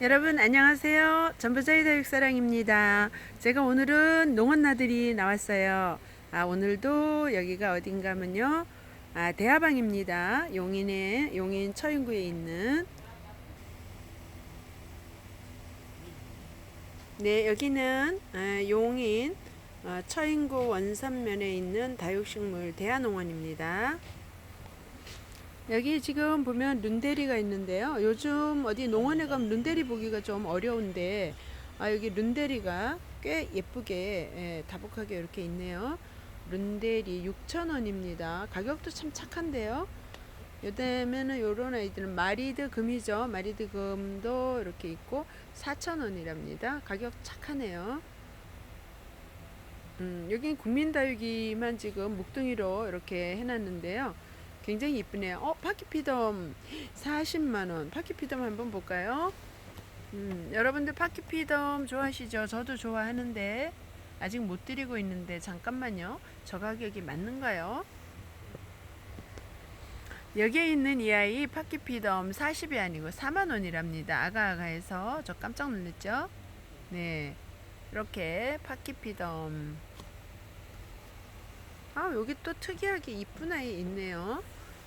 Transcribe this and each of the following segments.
여러분 안녕하세요. 전부자의 다육사랑입니다. 제가 오늘은 농원 나들이 나왔어요. 아, 오늘도 여기가 어딘가 하면요. 아, 대하방입니다. 용인에 용인 처인구에 있는 네, 여기는 아, 용인 어, 처인구 원산면에 있는 다육식물 대하농원입니다. 여기 지금 보면 룬데리가 있는데요. 요즘 어디 농원에 가면 룬데리 보기가 좀 어려운데 아, 여기 룬데리가 꽤 예쁘게 예, 다복하게 이렇게 있네요. 룬데리 6,000원입니다. 가격도 참 착한데요. 요즘에는 요런 아이들은 마리드 금이죠. 마리드 금도 이렇게 있고 4,000원이랍니다. 가격 착하네요. 음, 여긴 국민다육이만 지금 묵둥이로 이렇게 해놨는데요. 굉장히 이쁘네요. 어, 파키피덤 40만원. 파키피덤 한번 볼까요? 음, 여러분들 파키피덤 좋아하시죠? 저도 좋아하는데, 아직 못 드리고 있는데, 잠깐만요. 저 가격이 맞는가요? 여기에 있는 이 아이 파키피덤 40이 아니고 4만원이랍니다. 아가아가해서 저 깜짝 놀랐죠? 네. 이렇게 파키피덤. 아, 여기 또 특이하게 이쁜 아이 있네요.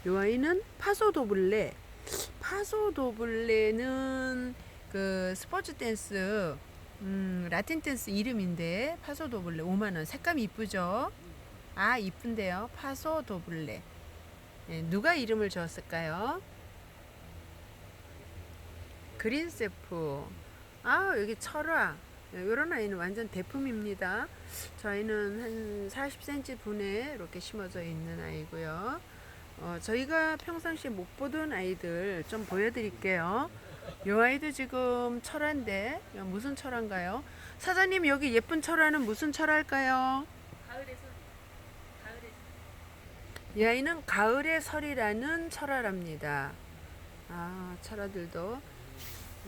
요 아이는 파소도블레. 파소도블레는 그 스포츠 댄스, 음, 라틴 댄스 이름인데, 파소도블레 5만 원. 색감 이쁘죠? 아, 이쁜데요. 파소도블레. 네, 누가 이름을 지었을까요? 그린세프. 아, 여기 철화. 이런 아이는 완전 대품입니다. 저희는 한 40cm 분에 이렇게 심어져 있는 아이고요. 어, 저희가 평상시에 못 보던 아이들 좀 보여드릴게요. 이 아이도 지금 철화인데 무슨 철화인가요? 사장님 여기 예쁜 철화는 무슨 철화일까요? 이 아이는 가을의 설이라는 철화랍니다. 아 철화들도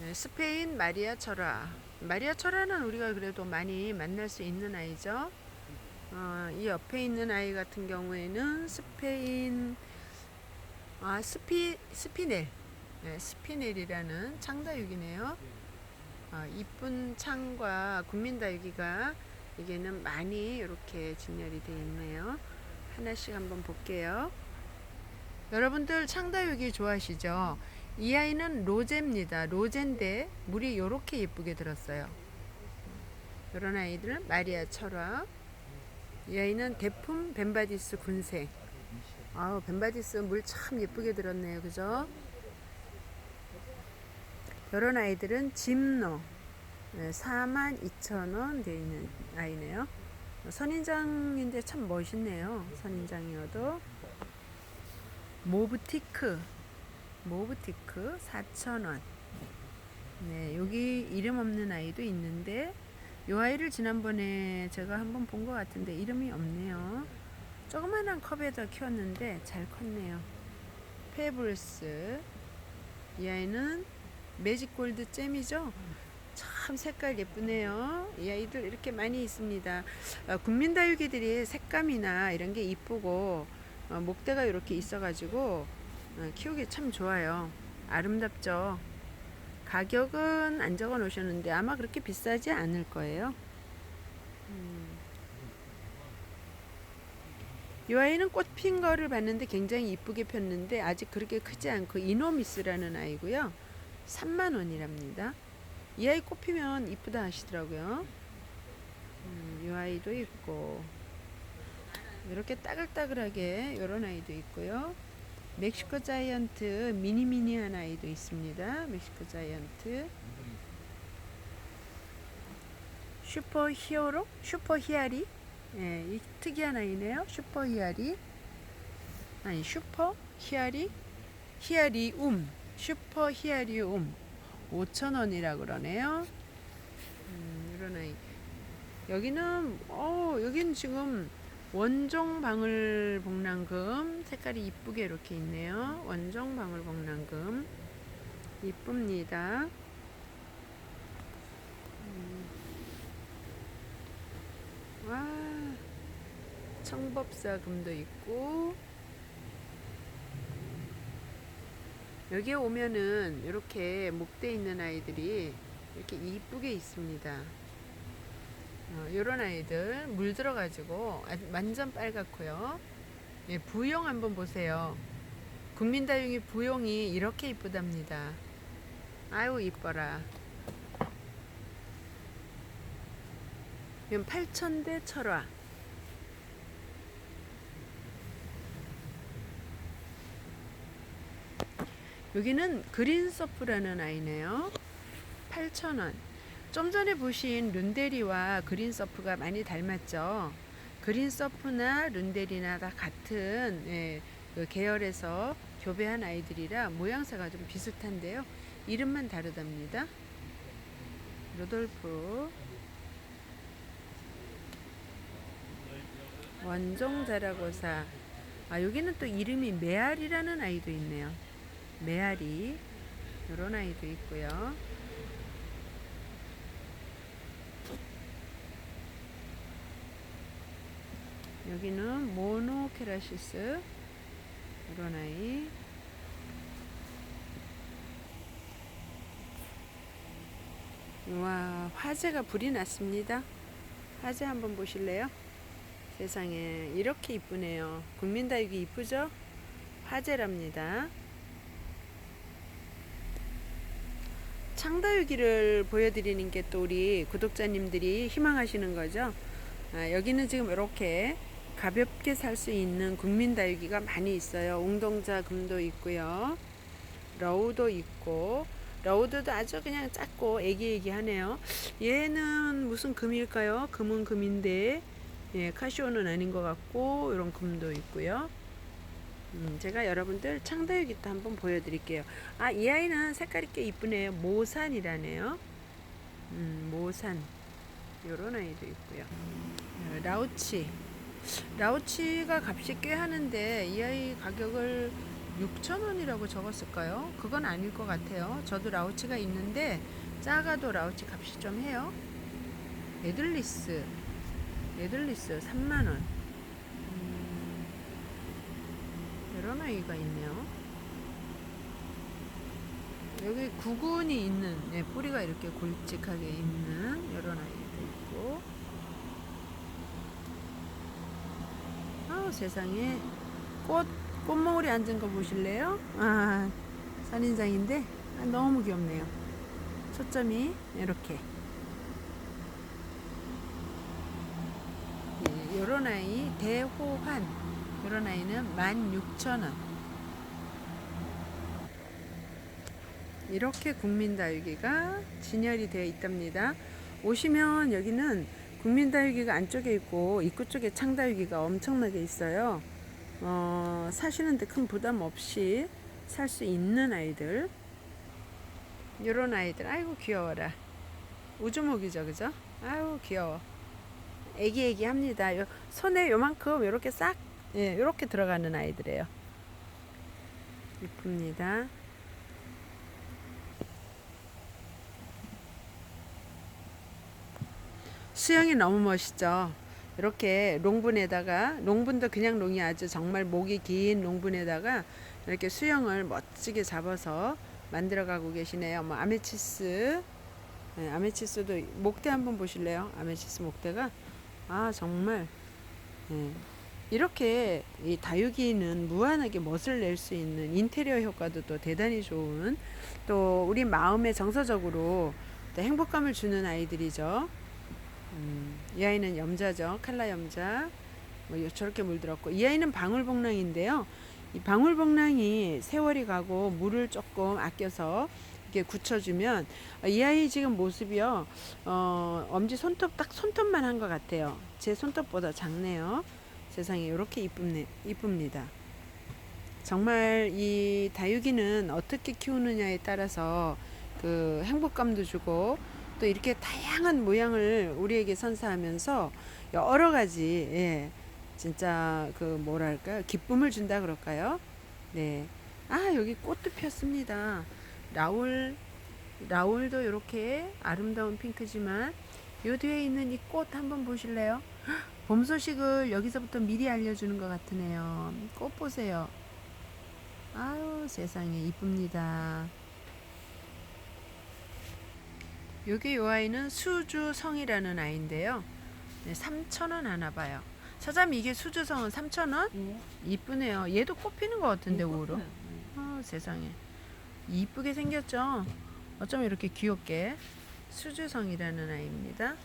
네, 스페인 마리아 철화. 마리아 철화는 우리가 그래도 많이 만날 수 있는 아이죠. 어, 이 옆에 있는 아이 같은 경우에는 스페인 아 스피 스피넬 네, 스피넬이라는 창다육이네요. 어, 이쁜 창과 국민다육이가 이게는 많이 이렇게 진열이 되어 있네요. 하나씩 한번 볼게요. 여러분들 창다육이 좋아하시죠? 이 아이는 로제입니다. 로제인데 물이 이렇게 예쁘게 들었어요. 이런 아이들은 마리아 철화. 이 아이는 대품 벤바디스 군생. 아우 벤바디스 물 참 예쁘게 들었네요. 그죠? 이런 아이들은 짐노. 네, 42,000원 되어 있는 아이네요. 선인장인데 참 멋있네요. 선인장이어도. 모브티크. 모브티크 4,000원. 네, 여기 이름 없는 아이도 있는데 이 아이를 지난번에 제가 한번 본 것 같은데 이름이 없네요. 조그만한 컵에다 키웠는데 잘 컸네요. 페블스. 이 아이는 매직 골드 잼이죠? 참 색깔 예쁘네요. 이 아이들 이렇게 많이 있습니다. 어, 국민다육이들이 색감이나 이런 게 이쁘고 어, 목대가 이렇게 있어가지고 어, 키우기 참 좋아요. 아름답죠. 가격은 안 적어 놓으셨는데 아마 그렇게 비싸지 않을 거예요. 이 아이는 꽃 핀 거를 봤는데 굉장히 이쁘게 폈는데 아직 그렇게 크지 않고 이노미스라는 아이고요. 3만 원이랍니다. 이 아이 꽃 피면 이쁘다 하시더라고요. 음, 이 아이도 있고 이렇게 따글따글하게 이런 아이도 있고요. 멕시코 자이언트 미니미니한 아이도 있습니다. 멕시코 자이언트 슈퍼 히어로 슈퍼 히아리 예, 이 특이한 아이네요. 슈퍼 히아리 아니 슈퍼 히아리 히아리움 슈퍼 히아리움 5,000원이라 그러네요. 음, 이런 아이 여기는 어 여기는 지금 원종 방울 복랑금 색깔이 이쁘게 이렇게 있네요. 원종 방울 복랑금 이쁩니다. 음. 와 청법사 금도 있고 여기에 오면은 이렇게 목대 있는 아이들이 이렇게 이쁘게 있습니다. 어, 요런 아이들 물 들어가지고 아주 완전 빨갛고요. 예, 부용 한번 보세요. 국민다육이 부용이 이렇게 이쁘답니다. 아유 이뻐라. 이건 8천대 철화. 여기는 그린 서프라는 아이네요. 8,000원. 좀 전에 보신 룬데리와 그린 서프가 많이 닮았죠. 그린 서프나 룬데리나 다 같은 예, 그 계열에서 교배한 아이들이라 모양새가 좀 비슷한데요. 이름만 다르답니다. 루돌프 원종 자라고사 아 여기는 또 이름이 메아리라는 아이도 있네요. 메아리 이런 아이도 있고요. 여기는 모노케라시스 이런 아이 와 화재가 불이 났습니다. 화재 한번 보실래요? 세상에 이렇게 이쁘네요. 국민다육이 이쁘죠? 화재랍니다. 창다육이를 보여드리는 게 또 우리 구독자님들이 희망하시는 거죠. 아, 여기는 지금 이렇게 가볍게 살 수 있는 국민다육이가 많이 있어요. 웅동자 금도 있고요. 러우도 있고 러우드도 아주 그냥 작고 애기애기하네요. 얘는 무슨 금일까요? 금은 금인데 예, 카시오는 아닌 것 같고 이런 금도 있고요. 음, 제가 여러분들 창다육이 또 한번 보여드릴게요. 아, 이 아이는 색깔이 꽤 이쁘네요. 모산이라네요. 음, 모산. 요런 아이도 있고요. 어, 라우치. 라우치가 값이 꽤 하는데 이 아이 가격을 6,000원이라고 적었을까요? 그건 아닐 것 같아요. 저도 라우치가 있는데 작아도 라우치 값이 좀 해요. 에들리스. 에들리스 3만원. 이런 아이가 있네요. 여기 구근이 있는 네, 뿌리가 이렇게 골직하게 있는 이런 아이도 있고 아우 세상에 꽃 꽃몽울이 앉은 거 보실래요? 아 선인장인데 아, 너무 귀엽네요. 초점이 이렇게 예, 요런 아이 대호환. 요런 아이는 16,000원. 이렇게 국민다육이가 진열이 되어 있답니다. 오시면 여기는 국민다육이가 안쪽에 있고 입구 쪽에 창다육이가 엄청나게 있어요. 어, 사시는데 큰 부담 없이 살 수 있는 아이들. 요런 아이들 아이고 귀여워라. 우주목이죠 그죠? 아유 귀여워 애기애기 합니다. 요 손에 요만큼 요렇게 싹 예, 요렇게 들어가는 아이들이에요. 이쁩니다. 수영이 너무 멋있죠? 이렇게 롱분에다가 롱분도 그냥 롱이 아주 정말 목이 긴 롱분에다가 이렇게 수영을 멋지게 잡아서 만들어 가고 계시네요. 뭐 아메치스 네, 아메치스도 목대 한번 보실래요? 아메치스 목대가 아 정말 네. 이렇게 이 다육이는 무한하게 멋을 낼 수 있는 인테리어 효과도 또 대단히 좋은 또 우리 마음에 정서적으로 또 행복감을 주는 아이들이죠. 음, 이 아이는 염자죠. 칼라 염자. 뭐 요- 저렇게 물들었고 이 아이는 방울복랑인데요. 이 방울복랑이 세월이 가고 물을 조금 아껴서 이렇게 굳혀주면 어, 이 아이 지금 모습이요. 어, 엄지 손톱 딱 손톱만 한 것 같아요. 제 손톱보다 작네요. 세상에 이렇게 이쁘네, 이쁩니다. 정말 이 다육이는 어떻게 키우느냐에 따라서 그 행복감도 주고 또 이렇게 다양한 모양을 우리에게 선사하면서 여러 가지 예, 진짜 그 뭐랄까요 기쁨을 준다 그럴까요? 네. 아 여기 꽃도 폈습니다. 라울 라울도 이렇게 아름다운 핑크지만 요 뒤에 있는 이 꽃 한번 보실래요? 헉, 봄 소식을 여기서부터 미리 알려주는 것 같으네요. 꽃 보세요. 아유 세상에 이쁩니다. 여기 요 아이는 수주성이라는 아이인데요. 네, 3,000원 하나 봐요. 사장님 이게 수주성은 3,000원? 예. 이쁘네요. 얘도 꽃 피는 것 같은데 예, 우로. 꽃피는, 아 세상에 이쁘게 생겼죠. 어쩜 이렇게 귀엽게 수주성이라는 아이입니다.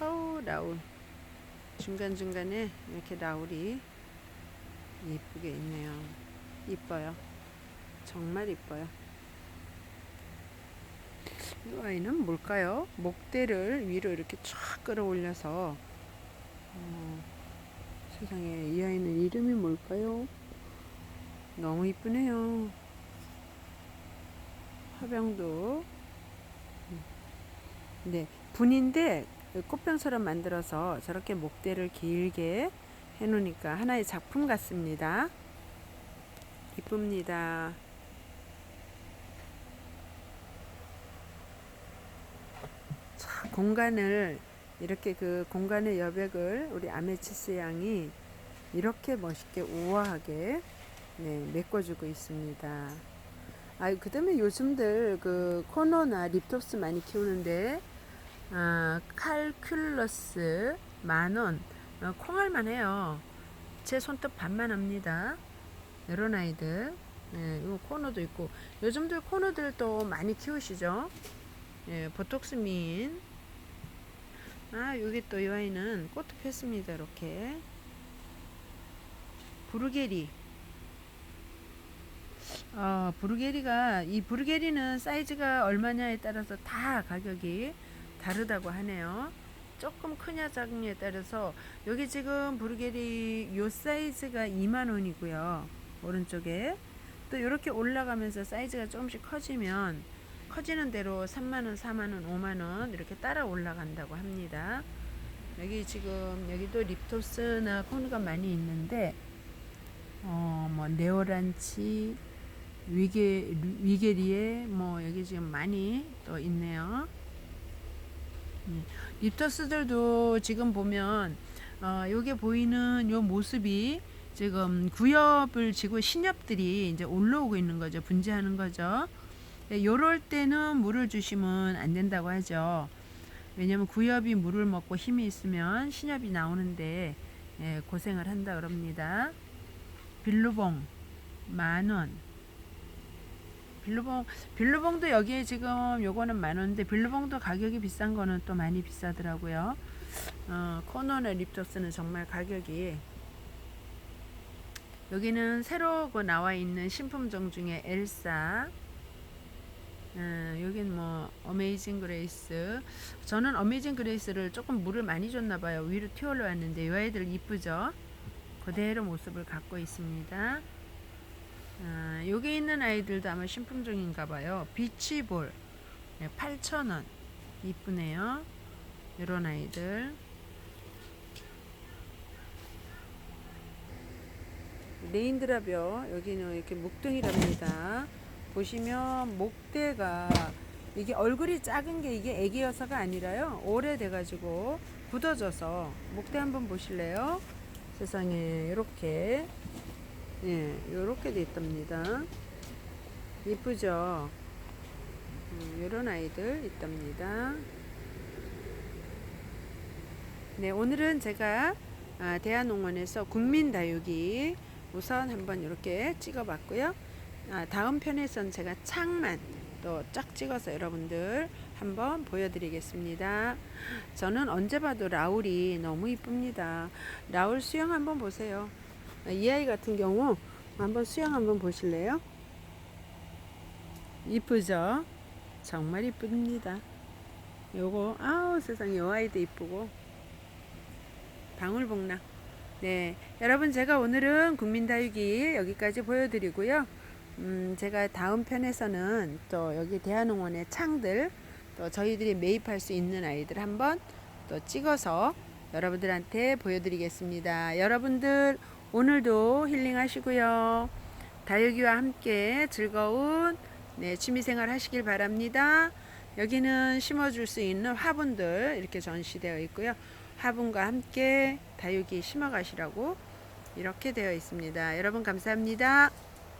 아우 라울 중간 중간에 이렇게 라울이 이쁘게 있네요. 이뻐요. 정말 이뻐요. 이 아이는 뭘까요? 목대를 위로 이렇게 쫙 끌어올려서 어, 세상에 이 아이는 이름이 뭘까요? 너무 이쁘네요. 화병도 음. 네 분인데 꽃병처럼 만들어서 저렇게 목대를 길게 해놓으니까 하나의 작품 같습니다. 이쁩니다. 자, 공간을 이렇게 그 공간의 여백을 우리 아메치스 양이 이렇게 멋있게 우아하게 네, 메꿔주고 있습니다. 아, 그 다음에 요즘들 그 코너나 립톱스 많이 키우는데 아, 칼큘러스 만원 어, 콩알만 해요. 제 손톱 반만 합니다. 이런 아이들. 네, 요 코너도 있고 요즘들 코너들 또 많이 키우시죠? 예, 보톡스민. 아, 여기 또 이 아이는 꽃도 폈습니다. 이렇게. 부르게리. 어, 부르게리가 이 부르게리는 사이즈가 얼마냐에 따라서 다 가격이 다르다고 하네요. 조금 크냐 작냐에 따라서 여기 지금 부르게리 요 사이즈가 2만 원이고요. 오른쪽에 또 이렇게 올라가면서 사이즈가 조금씩 커지면 커지는 대로 3만 원, 4만 원, 5만 원 이렇게 따라 올라간다고 합니다. 여기 지금 여기도 립토스나 코너가 많이 있는데 어 뭐 네오란치 위게 위게리에 뭐 여기 지금 많이 또 있네요. 음, 립토스들도 지금 보면 어 요게 보이는 요 모습이 지금 구엽을 지고 신엽들이 이제 올라오고 있는 거죠. 분재하는 거죠. 네, 요럴 때는 물을 주시면 안 된다고 하죠. 왜냐면 구엽이 물을 먹고 힘이 있으면 신엽이 나오는데 예, 고생을 한다 그럽니다. 빌루봉 만원. 빌루봉 빌루봉도 여기에 지금 요거는 만 원인데 빌루봉도 가격이 비싼 거는 또 많이 비싸더라고요. 어, 코너나 립토스는 정말 가격이 여기는 새로 그 나와 있는 신품종 중에 엘사 음, 여긴 뭐 어메이징 그레이스 저는 어메이징 그레이스를 조금 물을 많이 줬나 봐요. 위로 튀어 올라왔는데 이 아이들 이쁘죠? 그대로 모습을 갖고 있습니다. 아, 여기 있는 아이들도 아마 신품종인가 봐요. 비치볼. 네, 8,000원. 이쁘네요. 이런 아이들. 레인드라벼 여기는 이렇게 목등이랍니다 보시면 목대가 이게 얼굴이 작은 게 이게 애기여서가 아니라요. 오래돼 가지고 굳어져서 목대 한번 보실래요? 세상에 이렇게. 예 이렇게 돼 있답니다. 이쁘죠? 음, 이런 아이들 있답니다. 네 오늘은 제가 아, 대한농원에서 국민다육이 우선 한번 이렇게 찍어봤고요. 아, 다음 편에선 제가 창만 또 쫙 찍어서 여러분들 한번 보여드리겠습니다. 저는 언제 봐도 라울이 너무 이쁩니다. 라울 수영 한번 보세요. 아, 이 아이 같은 경우 한번 수영 한번 보실래요? 이쁘죠? 정말 이쁩니다. 요거 아우 세상에 요 아이도 이쁘고 방울복랑 네, 여러분 제가 오늘은 국민다육이 여기까지 보여드리고요. 음, 제가 다음 편에서는 또 여기 대한농원의 창들 또 저희들이 매입할 수 있는 아이들 한번 또 찍어서 여러분들한테 보여드리겠습니다. 여러분들 오늘도 힐링하시고요. 다육이와 함께 즐거운 네, 취미생활 하시길 바랍니다. 여기는 심어줄 수 있는 화분들 이렇게 전시되어 있고요. 화분과 함께 다육이 심어 가시라고 이렇게 되어 있습니다. 여러분 감사합니다.